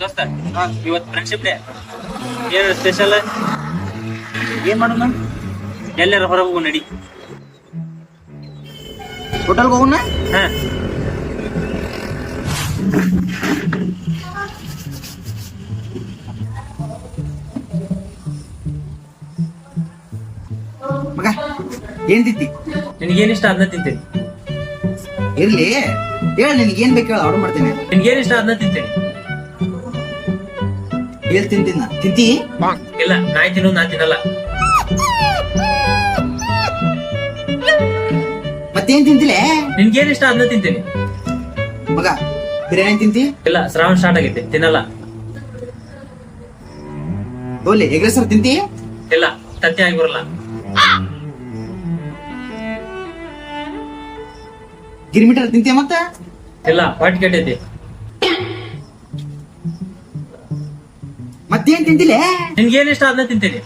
ದೋಸ್ತ ಇವತ್ತು friendship day ಏನು ಸ್ಪೆಷಲ್ ಏನ್ ಮಾಡೋಣ ಎಲ್ಲಾರ ಹೊರಗೆ ಹೋಗು ನಡಿ. ಹೋಟೆಲ್ಗೆ ಹೋಗೋಣ ಹಾ. ಮಗ ಏನ್ ತಿಂತಿ? ನಿನಗೇನ್ ಇಷ್ಟ ಅದನ್ನ ತಿಂತೇನೆ ಇರ್ಲಿ. ಹೇಳ ನಿನ್ಗೆ ಏನ್ ಬೇಕು ಹೇಳ ಆರ್ಡರ್ ಮಾಡ್ತೇನೆ. ನಿನ್ಗೇನ್ ಇಷ್ಟ ಅದನ್ನ ತಿಂತೀನಿ ಹೇಳ್ ತಿಂತೀನಿ ನಾ. ತಿಂತಿ? ಇಲ್ಲ ನಾಯಿ ತಿನ್ನು ನಾ ತಿನ್ನಲ್ಲ. ಮತ್ತೇನ್ ತಿಂತಿಲೆ? ನಿನ್ಗೇನ್ ಇಷ್ಟ ಅದನ್ನ ತಿಂತೀನಿ. ಮಗ ಬಿರಿಯಾನಿ ತಿಂತಿ? ಇಲ್ಲ ಶ್ರಾವಣ ಸ್ಟಾರ್ಟ್ ಆಗೈತೆ ತಿನ್ನಲ್ಲ. ಓಲಿ ಎಗ್ರೆಸರ್ ತಿಂತಿ? ಇಲ್ಲ ತತ್ತಿ ಆಗಿ ಬರಲ್ಲ. ಗಿರಿಮಿಟರ್ ತಿಂತಿ ಮತ್ತ? ಇಲ್ಲ ಪಾಟ್ ಕೆಟ್ಟೈತಿ. ಮತ್ತೇನ್ ತಿಂತಿಲೆ ಏನ್ ಇಷ್ಟ ಅದನ್ನ ತಿಂತೀನಿ